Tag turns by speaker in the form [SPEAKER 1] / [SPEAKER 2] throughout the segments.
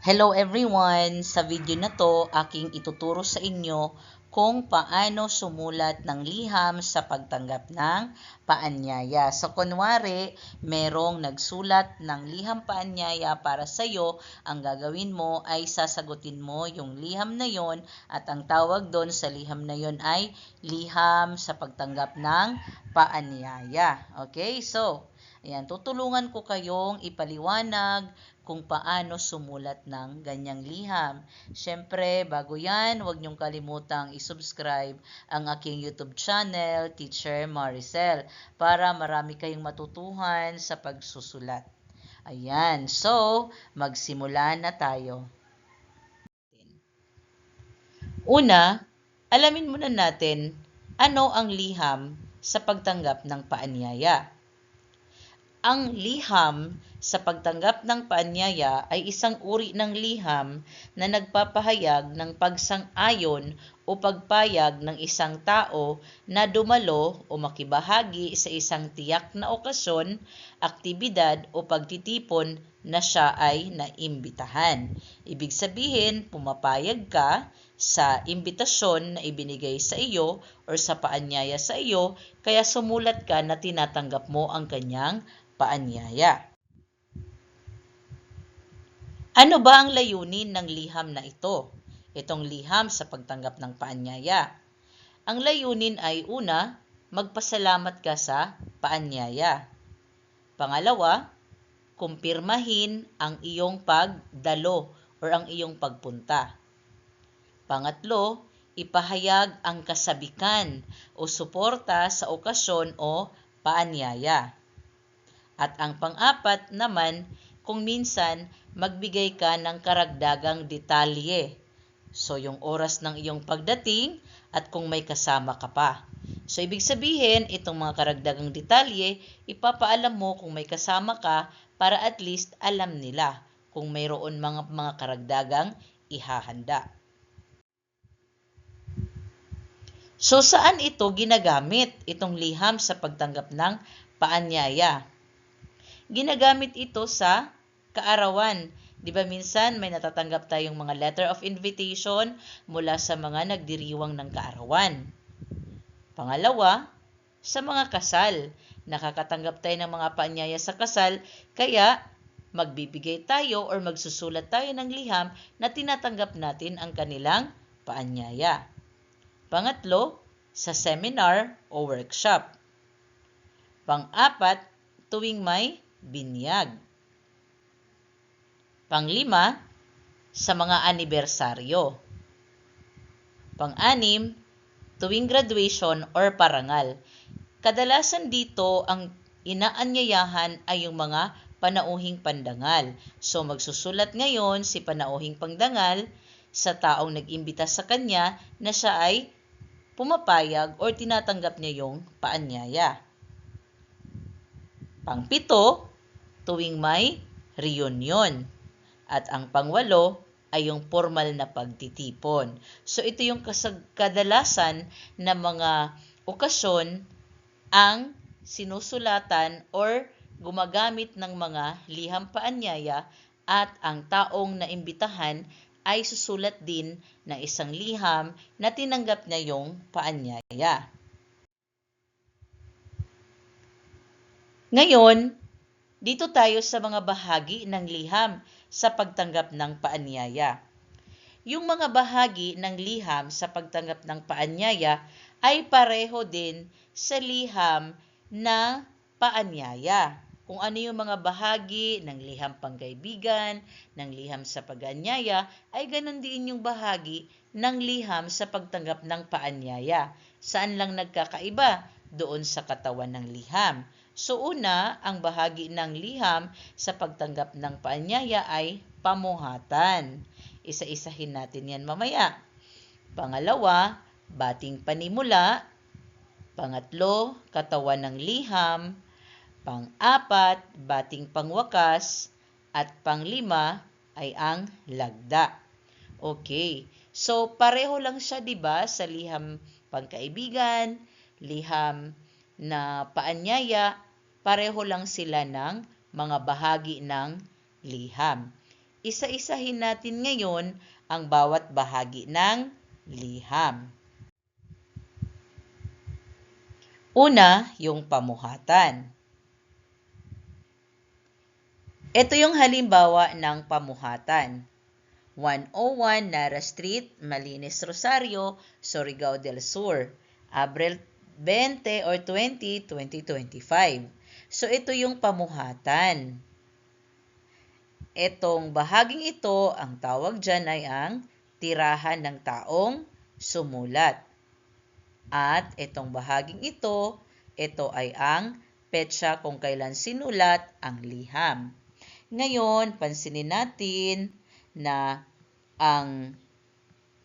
[SPEAKER 1] Hello everyone! Sa video na to, aking ituturo sa inyo kung paano sumulat ng liham sa pagtanggap ng paanyaya. So kunwari, merong nagsulat ng liham paanyaya para sa iyo, ang gagawin mo ay sasagutin mo yung liham na yon at ang tawag doon sa liham na yon ay liham sa pagtanggap ng paanyaya. Okay? So, Ayan, tutulungan ko kayong ipaliwanag kung paano sumulat ng ganyang liham. Siyempre, bago yan, huwag niyong kalimutang isubscribe ang aking YouTube channel, Teacher Maricel, para marami kayong matutuhan sa pagsusulat. Ayan, so, magsimula na tayo. Una, alamin muna natin ano ang liham sa pagtanggap ng paanyaya. Ang liham sa pagtanggap ng paanyaya ay isang uri ng liham na nagpapahayag ng pagsang-ayon o pagpayag ng isang tao na dumalo o makibahagi sa isang tiyak na okasyon, aktibidad o pagtitipon na siya ay naimbitahan. Ibig sabihin, pumapayag ka sa imbitasyon na ibinigay sa iyo or sa paanyaya sa iyo, kaya sumulat ka na tinatanggap mo ang kanyang paanyaya. Ano ba ang layunin ng liham na ito? Itong liham sa pagtanggap ng paanyaya. Ang layunin ay una, magpasalamat ka sa paanyaya. Pangalawa, kumpirmahin ang iyong pagdalo or ang iyong pagpunta. Pangatlo, ipahayag ang kasabikan o suporta sa okasyon o paanyaya. At ang pang-apat naman, kung minsan magbigay ka ng karagdagang detalye. So, yung oras ng iyong pagdating at kung may kasama ka pa. So, ibig sabihin, itong mga karagdagang detalye, ipapaalam mo kung may kasama ka para at least alam nila kung mayroon mga, mga karagdagang ihahanda. So, saan ito ginagamit, itong liham sa pagtanggap ng paanyaya? Ginagamit ito sa kaarawan. Di ba minsan may natatanggap tayong mga letter of invitation mula sa mga nagdiriwang ng kaarawan. Pangalawa, sa mga kasal. Nakakatanggap tayo ng mga paanyaya sa kasal, kaya magbibigay tayo or magsusulat tayo ng liham na tinatanggap natin ang kanilang paanyaya. Pangatlo, sa seminar o workshop. Pang-apat, tuwing may binyag. Panglima, sa mga anibersaryo. Pang-anim, tuwing graduation or parangal. Kadalasan dito ang inaanyayahan ay yung mga panauhing pandangal. So magsusulat ngayon si panauhing pangdangal sa taong nag-imbita sa kanya na siya ay pumapayag or tinatanggap niya yung paanyaya. Pangpito, tuwing may reunion. At ang pangwalo ay yung formal na pagtitipon. So ito yung kadalasan na mga okasyon ang sinusulatan or gumagamit ng mga liham paanyaya at ang taong naimbitahan ay susulat din ng isang liham na tinanggap niya yung paanyaya. Ngayon, dito tayo sa mga bahagi ng liham sa pagtanggap ng paanyaya. Yung mga bahagi ng liham sa pagtanggap ng paanyaya ay pareho din sa liham na paanyaya. Kung ano yung mga bahagi ng liham pangkaibigan, ng liham sa pag-anyaya, ay ganun din yung bahagi ng liham sa pagtanggap ng paanyaya. Saan lang nagkakaiba? Doon sa katawan ng liham. So una, ang bahagi ng liham sa pagtanggap ng paanyaya ay pamuhatan. Isa-isahin natin yan mamaya. Pangalawa, bating panimula. Pangatlo, katawan ng liham. Pang-apat, bating pangwakas. At panglima ay ang lagda. Okay. So, pareho lang siya, di ba, sa liham pangkaibigan, liham na paanyaya, pareho lang sila ng mga bahagi ng liham. isa-isahin natin ngayon ang bawat bahagi ng liham. Una, yung pamuhatan. Ito yung halimbawa ng pamuhatan. 101 Nara Street, Malinis Rosario, Surigao del Sur, Abril 20 or 20, 2025. So ito yung pamuhatan. Etong bahaging ito, ang tawag dyan ay ang tirahan ng taong sumulat. At itong bahaging ito, ito ay ang petsa kung kailan sinulat ang liham. Ngayon, pansinin natin na ang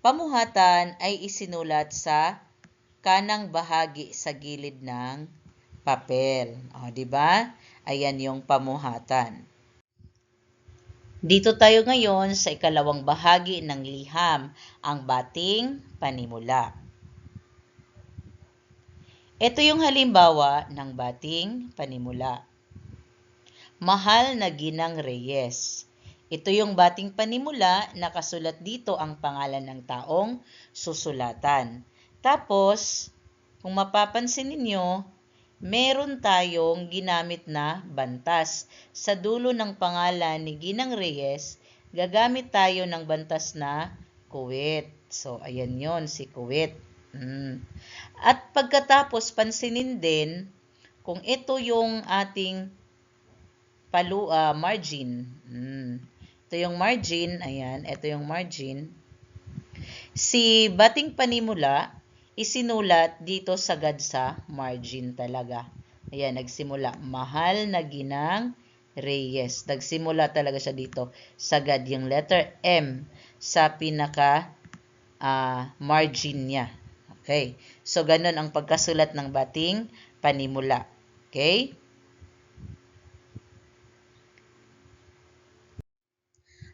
[SPEAKER 1] pamuhatan ay isinulat sa kanang bahagi sa gilid ng papel. O, di ba? Ayan yung pamuhatan. Dito tayo ngayon sa ikalawang bahagi ng liham, ang bating panimula. Ito yung halimbawa ng bating panimula. Mahal na Ginang Reyes. Ito yung bating panimula, nakasulat dito ang pangalan ng taong susulatan. Tapos, kung mapapansin ninyo, meron tayong ginamit na bantas. Sa dulo ng pangalan ni Ginang Reyes, gagamit tayo ng bantas na kuwit. So, ayan yon si kuwit. Mm. At pagkatapos, pansinin din kung ito yung ating palu, uh, margin. Mm. Ito yung margin. Ayan, ito yung margin. Si bating panimula, isinulat dito sagad sa margin talaga. Ayan, nagsimula. Mahal na ginang Reyes. Nagsimula talaga siya dito. Sagad yung letter M sa pinaka uh, margin niya. Okay. So, ganun ang pagkasulat ng bating panimula. Okay?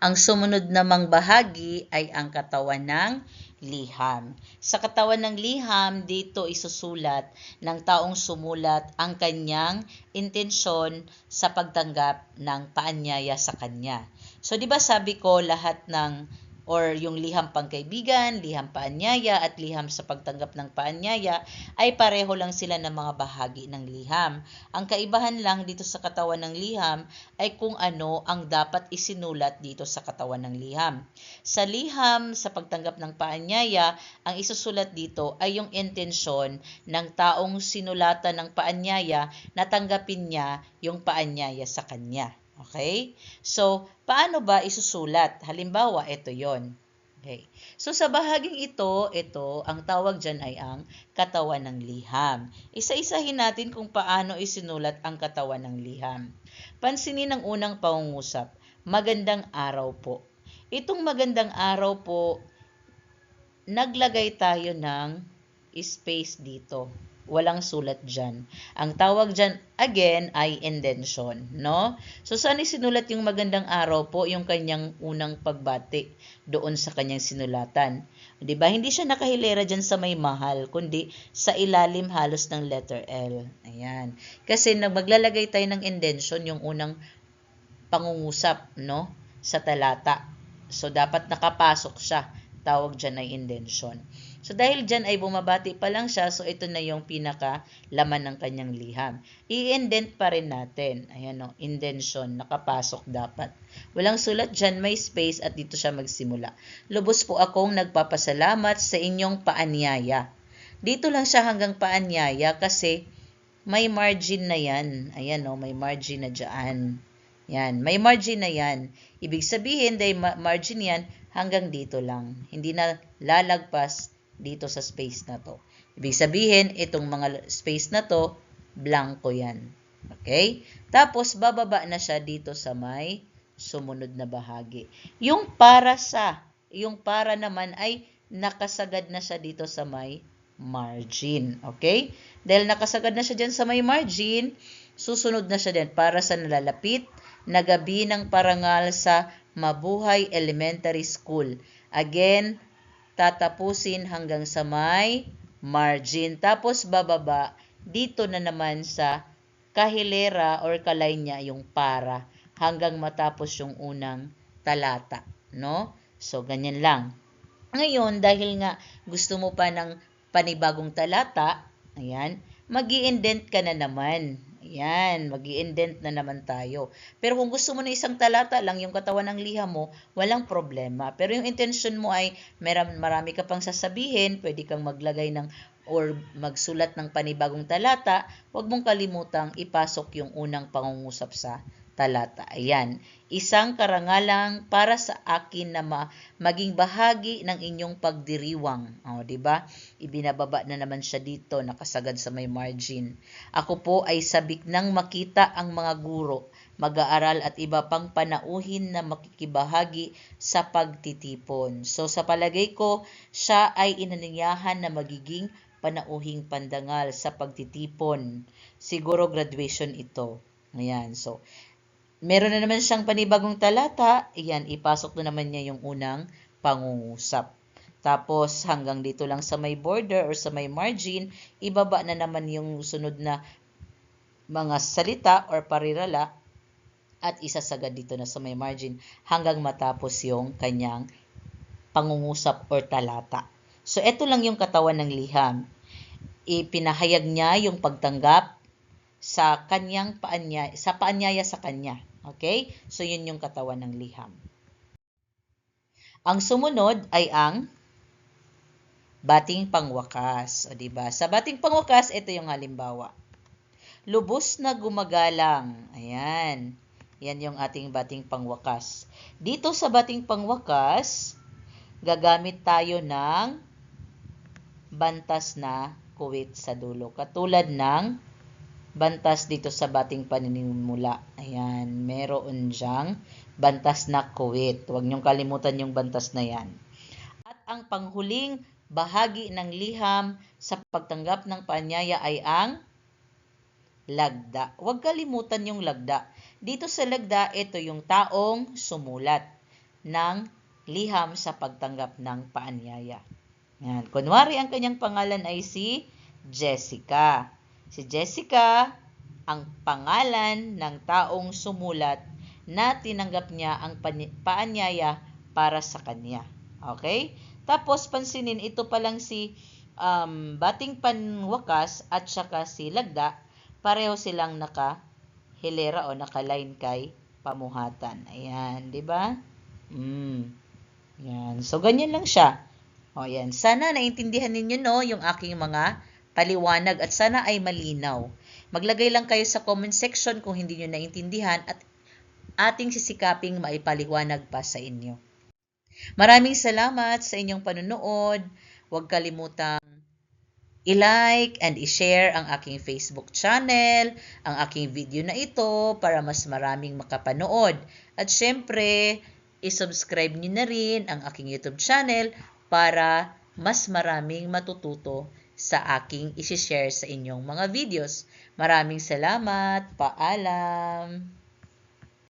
[SPEAKER 1] Ang sumunod namang bahagi ay ang katawan ng liham. Sa katawan ng liham, dito isusulat ng taong sumulat ang kanyang intensyon sa pagtanggap ng paanyaya sa kanya. So, di ba sabi ko lahat ng or yung liham pangkaibigan, liham paanyaya at liham sa pagtanggap ng paanyaya ay pareho lang sila ng mga bahagi ng liham. Ang kaibahan lang dito sa katawan ng liham ay kung ano ang dapat isinulat dito sa katawan ng liham. Sa liham sa pagtanggap ng paanyaya, ang isusulat dito ay yung intensyon ng taong sinulatan ng paanyaya na tanggapin niya yung paanyaya sa kanya. Okay? So, paano ba isusulat? Halimbawa, ito yon. Okay. So, sa bahaging ito, ito, ang tawag dyan ay ang katawan ng liham. Isa-isahin natin kung paano isinulat ang katawan ng liham. Pansinin ang unang pangungusap. Magandang araw po. Itong magandang araw po, naglagay tayo ng space dito walang sulat dyan. Ang tawag dyan, again, ay indention, no? So, saan isinulat yung magandang araw po, yung kanyang unang pagbati doon sa kanyang sinulatan. Di ba? Hindi siya nakahilera dyan sa may mahal, kundi sa ilalim halos ng letter L. Ayan. Kasi nag maglalagay tayo ng indention, yung unang pangungusap, no? Sa talata. So, dapat nakapasok siya. Tawag dyan ay indention. So dahil dyan ay bumabati pa lang siya, so ito na yung pinaka laman ng kanyang liham. I-indent pa rin natin. Ayan o, indention, nakapasok dapat. Walang sulat dyan, may space at dito siya magsimula. Lubos po akong nagpapasalamat sa inyong paanyaya. Dito lang siya hanggang paanyaya kasi may margin na yan. Ayan o, may margin na dyan. Yan, may margin na yan. Ibig sabihin, dahil margin yan, hanggang dito lang. Hindi na lalagpas dito sa space na to. Ibig sabihin, itong mga space na to, blanco yan. Okay? Tapos, bababa na siya dito sa may sumunod na bahagi. Yung para sa, yung para naman ay nakasagad na siya dito sa may margin. Okay? Dahil nakasagad na siya dyan sa may margin, susunod na siya din para sa nalalapit na gabi ng parangal sa Mabuhay Elementary School. Again, tatapusin hanggang sa may margin. Tapos bababa, dito na naman sa kahilera or kalay niya yung para hanggang matapos yung unang talata, no? So, ganyan lang. Ngayon, dahil nga gusto mo pa ng panibagong talata, ayan, mag indent ka na naman. Ayan, mag indent na naman tayo. Pero kung gusto mo na isang talata lang, yung katawan ng liha mo, walang problema. Pero yung intention mo ay meram, marami ka pang sasabihin, pwede kang maglagay ng or magsulat ng panibagong talata, huwag mong kalimutang ipasok yung unang pangungusap sa talata. Ayan, isang karangalang para sa akin na ma- maging bahagi ng inyong pagdiriwang. O, di ba? Ibinababa na naman siya dito, nakasagad sa may margin. Ako po ay sabik nang makita ang mga guro, mag-aaral at iba pang panauhin na makikibahagi sa pagtitipon. So sa palagay ko, siya ay inanyayahan na magiging panauhing pandangal sa pagtitipon. Siguro graduation ito. Ayan, so meron na naman siyang panibagong talata, iyan, ipasok na naman niya yung unang pangungusap. Tapos hanggang dito lang sa may border or sa may margin, ibaba na naman yung sunod na mga salita or parirala at isasagad dito na sa may margin hanggang matapos yung kanyang pangungusap or talata. So ito lang yung katawan ng liham. Ipinahayag niya yung pagtanggap sa kanyang paanya, sa paanyaya sa kanya. Okay? So, yun yung katawan ng liham. Ang sumunod ay ang bating pangwakas. O, diba? Sa bating pangwakas, ito yung halimbawa. Lubos na gumagalang. Ayan. Yan yung ating bating pangwakas. Dito sa bating pangwakas, gagamit tayo ng bantas na kuwit sa dulo. Katulad ng bantas dito sa bating paninimula. Ayan, meron diyang bantas na kuwit. Huwag niyong kalimutan yung bantas na yan. At ang panghuling bahagi ng liham sa pagtanggap ng paanyaya ay ang lagda. Huwag kalimutan yung lagda. Dito sa lagda, ito yung taong sumulat ng liham sa pagtanggap ng paanyaya. Yan. Kunwari, ang kanyang pangalan ay si Jessica. Si Jessica, ang pangalan ng taong sumulat na tinanggap niya ang paanyaya para sa kanya. Okay? Tapos, pansinin, ito pa lang si um, Bating Panwakas at saka si Lagda, pareho silang naka-hilera o naka-line kay pamuhatan. Ayan, di ba? Mm. Yan. So, ganyan lang siya. O, yan. Sana naintindihan ninyo, no, yung aking mga paliwanag at sana ay malinaw. Maglagay lang kayo sa comment section kung hindi nyo naintindihan at ating sisikaping maipaliwanag pa sa inyo. Maraming salamat sa inyong panunood. Huwag kalimutang i-like and i-share ang aking Facebook channel, ang aking video na ito para mas maraming makapanood. At syempre, i-subscribe nyo na rin ang aking YouTube channel para mas maraming matututo sa aking isi-share sa inyong mga videos. Maraming salamat. Paalam.